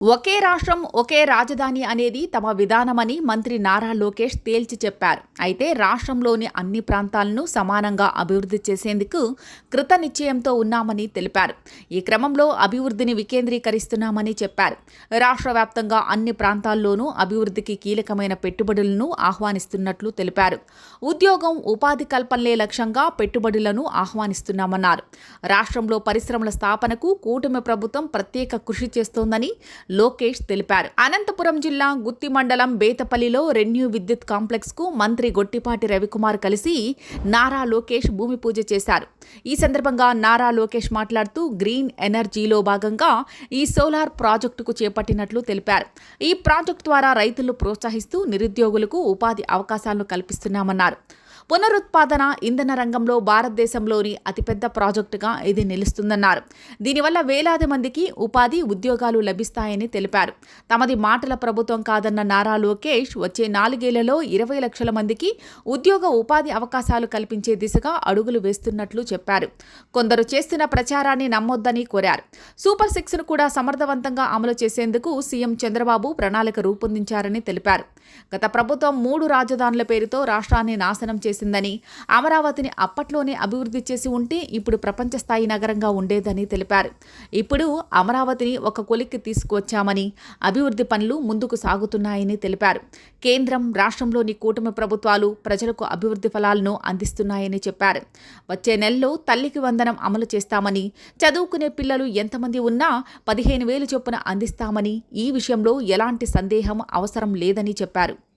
ఒకే రాష్ట్రం ఒకే రాజధాని అనేది తమ విధానమని మంత్రి నారా లోకేష్ తేల్చి చెప్పారు. అయితే రాష్ట్రంలోని అన్ని ప్రాంతాలను సమానంగా అభివృద్ధి చేసేందుకు కృత నిశ్చయంతో ఉన్నామని తెలిపారు. ఈ క్రమంలో అభివృద్ధిని వికేంద్రీకరిస్తున్నామని చెప్పారు. రాష్ట్ర వ్యాప్తంగా అన్ని ప్రాంతాల్లోనూ అభివృద్ధికి కీలకమైన పెట్టుబడులను ఆహ్వానిస్తున్నట్లు తెలిపారు. ఉద్యోగం ఉపాధి కల్పనలే లక్ష్యంగా పెట్టుబడులను ఆహ్వానిస్తున్నామన్నారు. రాష్ట్రంలో పరిశ్రమల స్థాపనకు కూటమి ప్రభుత్వం ప్రత్యేక కృషి చేస్తోందని లోకేష్ తెలిపారు. అనంతపురం జిల్లా గుత్తి మండలం బేతపల్లిలో రెన్యూ విద్యుత్ కాంప్లెక్స్కు మంత్రి గొట్టిపాటి రవికుమార్ కలిసి నారా లోకేష్ భూమి పూజ చేశారు. ఈ సందర్భంగా నారా లోకేష్ మాట్లాడుతూ గ్రీన్ ఎనర్జీలో భాగంగా ఈ సోలార్ ప్రాజెక్టుకు చేపట్టినట్లు తెలిపారు. ఈ ప్రాజెక్టు ద్వారా రైతులు ప్రోత్సహిస్తూ నిరుద్యోగులకు ఉపాధి అవకాశాలను కల్పిస్తున్నామన్నారు. పునరుత్పాదన ఇంధన రంగంలో భారతదేశంలోని అతిపెద్ద ప్రాజెక్టుగా ఇది నిలుస్తుందన్నారు. దీనివల్ల వేలాది మందికి ఉపాధి ఉద్యోగాలు లభిస్తాయని తెలిపారు. తమది మాటల ప్రభుత్వం కాదన్న నారా లోకేష్ వచ్చే నాలుగేళ్ళలో ఇరవై లక్షల మందికి ఉద్యోగ ఉపాధి అవకాశాలు కల్పించే దిశగా అడుగులు వేస్తున్నట్లు చెప్పారు. కొందరు చేస్తున్న ప్రచారాన్ని నమ్మొద్దని కోరారు. సూపర్ సిక్స్ను కూడా సమర్థవంతంగా అమలు చేసేందుకు సీఎం చంద్రబాబు ప్రణాళిక రూపొందించారని తెలిపారు. గత ప్రభుత్వం మూడు రాజధానుల పేరుతో రాష్ట్రాన్ని నాశనం చేసిందని అమరావతిని అప్పట్లోనే అభివృద్ధి చేసి ఉంటే ఇప్పుడు ప్రపంచ స్థాయి నగరంగా ఉండేదని తెలిపారు. ఇప్పుడు అమరావతిని ఒక కొలిక్కి తీసుకువచ్చామని అభివృద్ధి పనులు ముందుకు సాగుతున్నాయని తెలిపారు. కేంద్రం రాష్ట్రంలోని కూటమి ప్రభుత్వాలు ప్రజలకు అభివృద్ధి ఫలాలను అందిస్తున్నాయని చెప్పారు. వచ్చే నెలలో తల్లికి వందనం అమలు చేస్తామని చదువుకునే పిల్లలు ఎంతమంది ఉన్నా పదిహేను వేలు చొప్పున అందిస్తామని ఈ విషయంలో ఎలాంటి సందేహం అవసరం లేదని చెప్పారు.